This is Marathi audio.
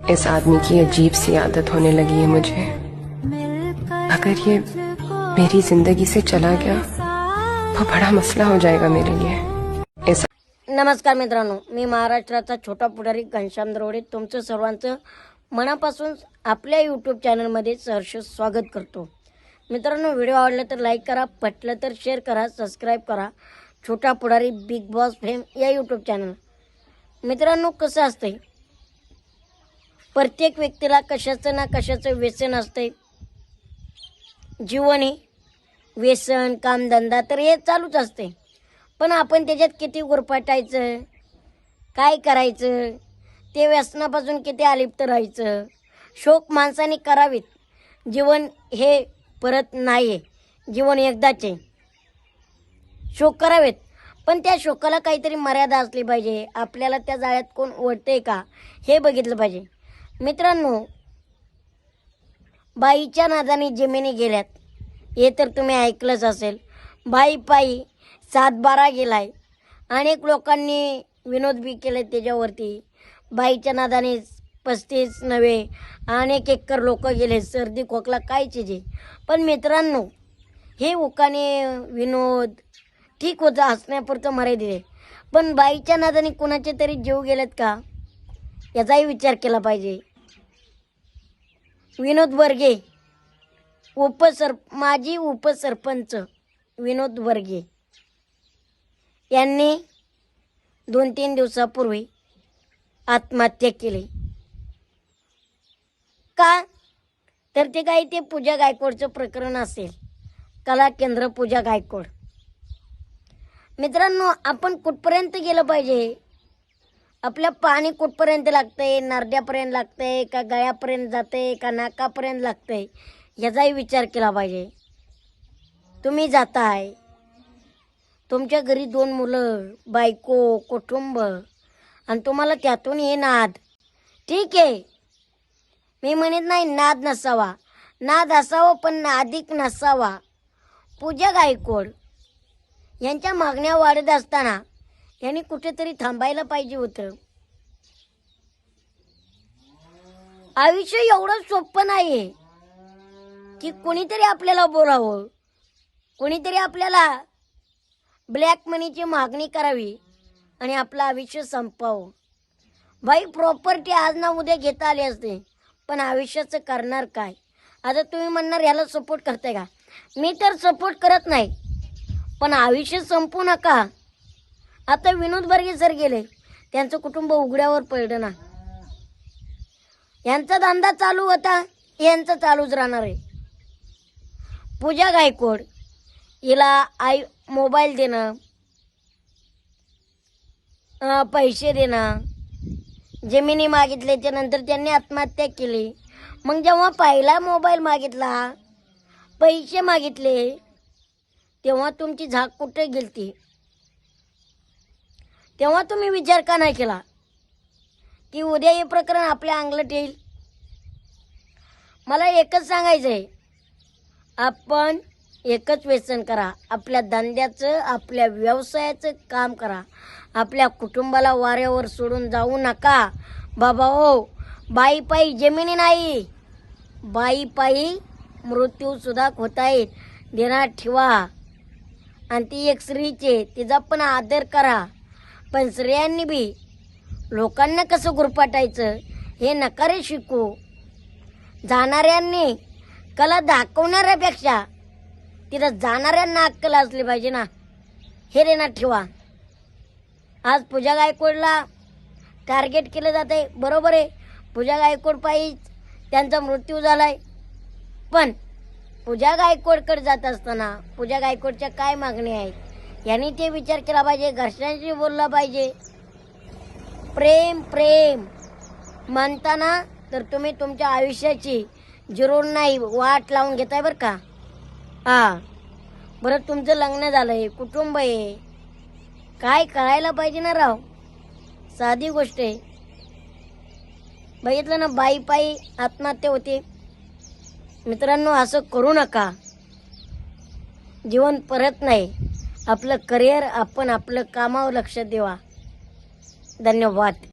इस आदमी की अजीब सी आदत होने लगी है मुझे। अगर ये मेरी जिंदगी से चला गया तो बड़ा मसला हो जाएगा मेरे लिए। इस नमस्कार मित्रांनो मी महाराष्ट्राचा छोटा पुढारी घनश्याम दरोडे तुमचं सर्वांचं मनापासून आपल्या यूट्यूब चॅनलमध्ये सहर्ष स्वागत करतो. मित्रांनो व्हिडिओ आवडला तर लाईक करा पटलं तर शेअर करा सबस्क्राईब करा. छोटा पुढारी बिग बॉस फेम या यूट्यूब चॅनल मित्रांनो कसं असतंय? प्रत्येक व्यक्तीला कशाचं ना कशाचं व्यसन असतंय. जीवन हे व्यसन कामधंदा तर हे चालूच असते पण आपण त्याच्यात किती गुरपाटायचं काय करायचं? ते व्यसनापासून किती अलिप्त राहायचं? शोक माणसाने करावीत. जीवन हे परत नाही आहे जीवन एकदाच. आहे शोक करावेत. पण त्या शोकाला काहीतरी मर्यादा असली पाहिजे. आपल्याला त्या जाळ्यात कोण ओढते का? हे बघितलं पाहिजे. मित्रांनो बाईच्या नादाने जमिनी गेल्यात. हे तर तुम्ही ऐकलंच असेल. बाई पायी सातबारा गेलाय. अनेक लोकांनी विनोद बी केले त्याच्यावरती. बाईच्या नादाने पस्तीस नव्हे अनेक एकर लोक गेले. सर्दी खोकला काय चिजे पण मित्रांनो हे उकाने विनोद ठीक होतं हसण्यापुरतं मर्यादित आहे. पण बाईच्या नादाने कुणाचे तरी जीव गेलेत का? याचाही विचार केला पाहिजे. विनोद वर्गे. उपसर माजी उपसरपंच विनोद वर्गे. यांनी दोन तीन दिवसापूर्वी आत्महत्या केली. का? तर ते काही ते पूजा गायकवाडचं प्रकरण असेल. कला केंद्र पूजा गायकवाड. मित्रांनो आपण कुठपर्यंत गेलं पाहिजे? आपल्या पाणी कुठपर्यंत लागतंय? नरड्यापर्यंत लागतंय का गळ्यापर्यंत जाते का नाकापर्यंत लागतंय? याचाही विचार केला पाहिजे. तुम्ही जाताय. तुमच्या घरी दोन मुलं बायको कुटुंब आणि तुम्हाला त्यातून हे नाद. ठीक आहे. मी म्हणत नाही नाद नसावा. नाद असावा पण नादिक नसावा. पूजा गायकवाड यांच्या मागण्या वाढत असताना यांनी कुठेतरी थांबायला पाहिजे होतं. आयुष्य एवढं सोपं नाही की कोणीतरी आपल्याला बोलावं. कोणीतरी आपल्याला ब्लॅक मनीची मागणी करावी आणि आपलं आयुष्य संपवावं बाई प्रॉपर्टी आज ना उद्या घेता आली असते पण आयुष्याचं करणार काय? आता तुम्ही म्हणणार याला सपोर्ट करताय का? मी तर सपोर्ट करत नाही पण आयुष्य संपू नका. आता विनोद बर्गे सर गेले. त्यांचं कुटुंब उघड्यावर पडलं ना यांचा धंदा चालू होता यांचा चालूच राहणार आहे. पूजा गायकवाड हिला आई मोबाईल देणं पैसे देणं जमिनी मागितल्याच्या नंतर त्यांनी आत्महत्या केली. मग जेव्हा पहिला मोबाईल मागितला पैसे मागितले तेव्हा तुमची झाक कुठे गेलती? तेव्हा तुम्ही विचार का नाही केला? की उद्या हे प्रकरण आपल्या अंगलट येईल? मला एकच सांगायचं आहे आपण एकच व्यसन करा. आपल्या धंद्याचं आपल्या व्यवसायाचं काम करा. आपल्या कुटुंबाला वाऱ्यावर सोडून जाऊ नका. बाबा हो बाईपायी जमिनी नाही. बाईपायी मृत्यूसुद्धा होत आहेत होता देणार ठेवा. आणि ती एक स्त्रीचे तिचा पण आदर करा. पण स्त्रियांनी बी लोकांना कसं गुरपाटायचं हे नकारे शिकू. जाणाऱ्यांनी कला दाखवणाऱ्यापेक्षा तिथं जाणाऱ्यांना अक्कल असली पाहिजे ना. हे रेना ठेवा. आज पूजा गायकवाडला टार्गेट केलं जात आहे बरोबर आहे. पूजा गायकवाड पाहिज. त्यांचा मृत्यू झालाय. पण पूजा गायकवाडकडे जात असताना पूजा गायकवाडच्या काय मागणी आहेत? यांनी ते विचार केला पाहिजे घरच्यांशी बोलला पाहिजे. प्रेम प्रेम. म्हणताना तर तुम्ही तुमच्या आयुष्याची जरूर नाही वाट लावून घेताय बरं का? हा. बरं तुमचं लग्न झालंय कुटुंब आहे. काय कळायला पाहिजे ना राव? साधी गोष्ट आहे. बघितलं ना बाई पायी आत्महत्या होते. मित्रांनो असं करू नका. जीवन परत नाही. आपलं करिअर आपण आपलं कामावर लक्ष देवा. धन्यवाद.